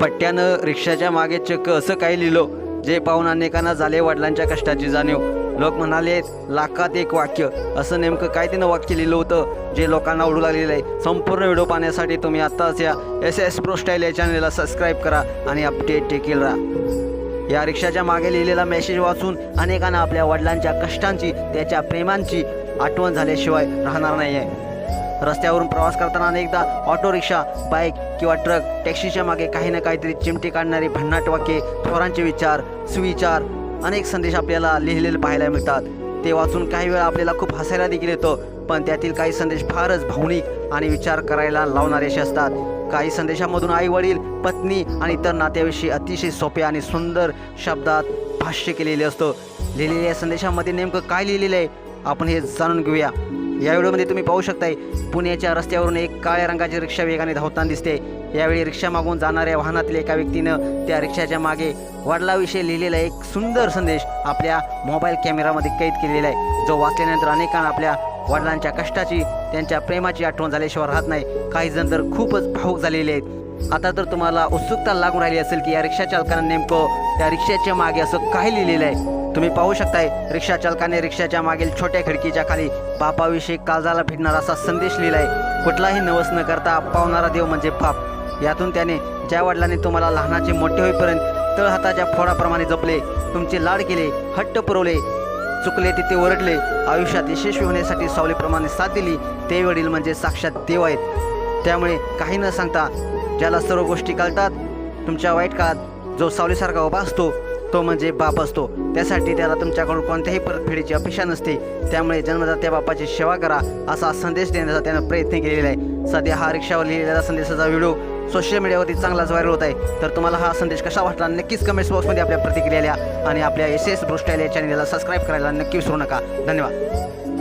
पट्ट्यानं रिक्षाच्या मागे चक्क असं काही लिहिलं जे पाहून अनेकांना झाले वडिलांच्या कष्टाची जाणीव. लोक म्हणाले लाखात एक वाक्य. असं नेमकं काय तिनं वाक्य लिहिलं होतं जे लोकांना आवडू लागलेलं आहे. संपूर्ण व्हिडिओ पाहण्यासाठी तुम्ही आत्ताच या एस एस प्रो स्टाईल या चॅनलला सबस्क्राईब करा आणि अपडेट देखील राहा. या रिक्षाच्या मागे लिहिलेला मेसेज वाचून अनेकांना आपल्या वडिलांच्या कष्टांची त्याच्या प्रेमांची आठवण झाल्याशिवाय राहणार नाही आहे रस्त्यावरून प्रवास करताना अनेकदा ऑटो रिक्षा बाईक किंवा ट्रक टॅक्सीच्या मागे काही ना काहीतरी चिमटी काढणारी भन्नाट वाक्ये थोरांचे विचार सुविचार अनेक संदेश आपल्याला लिहिलेले पाहायला मिळतात. ते वाचून काही वेळा आपल्याला खूप हसायला देखील येतो पण त्यातील काही संदेश फारच भावनिक आणि विचार करायला लावणारे असे असतात. काही संदेशामधून आई वडील पत्नी आणि इतर नात्याविषयी अतिशय सोपे आणि सुंदर शब्दात भाष्य केलेले असतं. लिहिलेल्या संदेशामध्ये नेमकं काय लिहिलेलं आहे? आपण हे जाणून घेऊया. या व्हिडिओमध्ये तुम्ही पाहू शकताय पुण्याच्या रस्त्यावरून एक काळ्या रंगाची रिक्षा वेगाने धावताना दिसते. यावेळी रिक्षा मागून जाणाऱ्या वाहनातील एका व्यक्तीनं त्या रिक्षाच्या मागे वडिलाविषयी लिहिलेला एक सुंदर संदेश आपल्या मोबाईल कॅमेरामध्ये कैद केलेला आहे. जो वाचल्यानंतर अनेकांना आपल्या वडिलांच्या कष्टाची त्यांच्या प्रेमाची आठवण झाल्याशिवाय राहत नाही. काही जण तर खूपच भाऊक झालेले आहेत. आता तर तुम्हाला उत्सुकता लागून राहिली असेल की या रिक्षा चालकानं नेमकं त्या रिक्षाच्या मागे असं काय लिहिलेलं आहे. तुम्ही पाहू शकताय रिक्षा चालकाने रिक्षाच्या मागील छोट्या खिडकीच्या खाली बापाविषयी काळजाला भिडणारा असा संदेश लिहिलाय. कुठलाही नवस न करता पावणारा देव म्हणजे बाप यातून त्याने ज्या वडिलांनी तुम्हाला लहानाचे मोठे होईपर्यंत तळहाताच्या फोडाप्रमाणे जपले तुमचे लाड केले हट्ट पुरवले चुकले तिथे ओरडले आयुष्यात यशस्वी होण्यासाठी सावलीप्रमाणे साथ दिली ते वडील म्हणजे साक्षात देव आहेत. त्यामुळे काही न सांगता ज्याला सर्व गोष्टी कळतात तुमच्या वाईट काळात जो सावलीसारखा उभा असतो तो म्हणजे बाप असतो. त्यासाठी त्याला तुमच्याकडून कोणत्याही परतफेडीची अपेक्षा नसते. त्यामुळे जन्मदात्या बापाची सेवा करा असा संदेश देण्याचा त्यानं प्रयत्न केलेला आहे. सध्या हा रिक्षावर लिहिलेला संदेशाचा व्हिडिओ सोशल मीडियावरती चांगलाच व्हायरल होत आहे. तर तुम्हाला हा संदेश कसा वाटला नक्कीच कमेंट्स बॉक्समध्ये आपल्या प्रतिक्रिया लिहा आणि आपल्या एस एस ब्रोस्टाईल या चॅनलला सबस्क्राईब करायला नक्की विसरू नका. धन्यवाद.